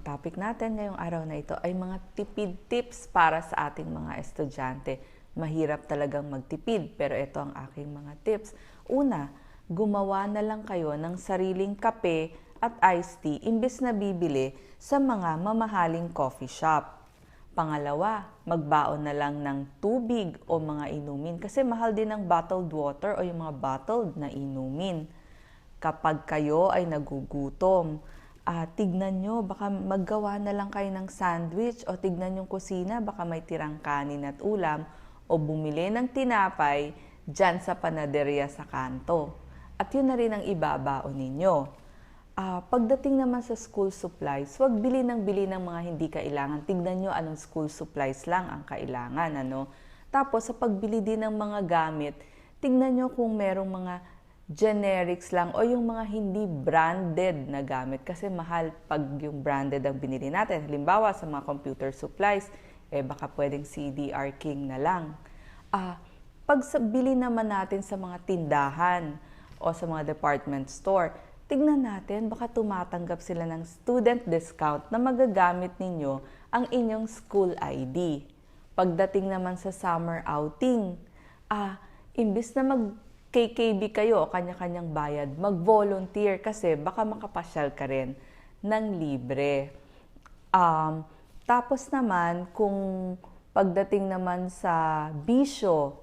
Topic natin ngayong araw na ito ay mga tipid tips para sa ating mga estudyante. Mahirap talagang magtipid pero ito ang aking mga tips. Una, gumawa na lang kayo ng sariling kape at iced tea imbes na bibili sa mga mamahaling coffee shop. Pangalawa, magbaon na lang ng tubig o mga inumin kasi mahal din ang bottled water o yung mga bottled na inumin. Kapag kayo ay nagugutom, ah, tignan nyo, baka maggawa na lang kayo ng sandwich o tignan yung kusina, baka may tirang kanin at ulam o bumili ng tinapay dyan sa panaderia sa kanto. At yun na rin ang ibabaon ninyo. Ah, pagdating naman sa school supplies, huwag bili ng bili ng mga hindi kailangan. Tignan nyo anong school supplies lang ang kailangan. Ano? Tapos sa pagbili din ng mga gamit, tignan nyo kung merong mga generics lang o yung mga hindi branded na gamit kasi mahal pag yung branded ang binili natin. Halimbawa sa mga computer supplies, eh baka pwedeng CDR King na lang. Ah, pag sa- bili naman natin sa mga tindahan o sa mga department store, tignan natin baka tumatanggap sila ng student discount na magagamit ninyo ang inyong school ID. Pagdating naman sa summer outing, ah, imbis na mag KKB kayo o kanya-kanyang bayad, mag-volunteer kasi baka makapasyal ka rin ng libre. Um, tapos naman, kung pagdating naman sa bisyo,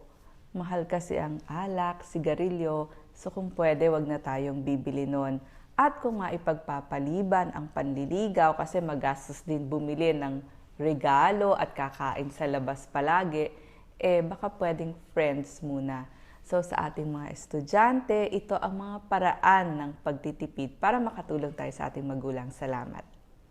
mahal kasi ang alak, sigarilyo, so kung pwede, wag na tayong bibili nun. At kung nga ipagpapaliban ang panliligaw kasi magastos din bumili ng regalo at kakain sa labas palagi, eh baka pwedeng friends muna. So sa ating mga estudyante, ito ang mga paraan ng pagtitipid para makatulong tayo sa ating magulang. Salamat.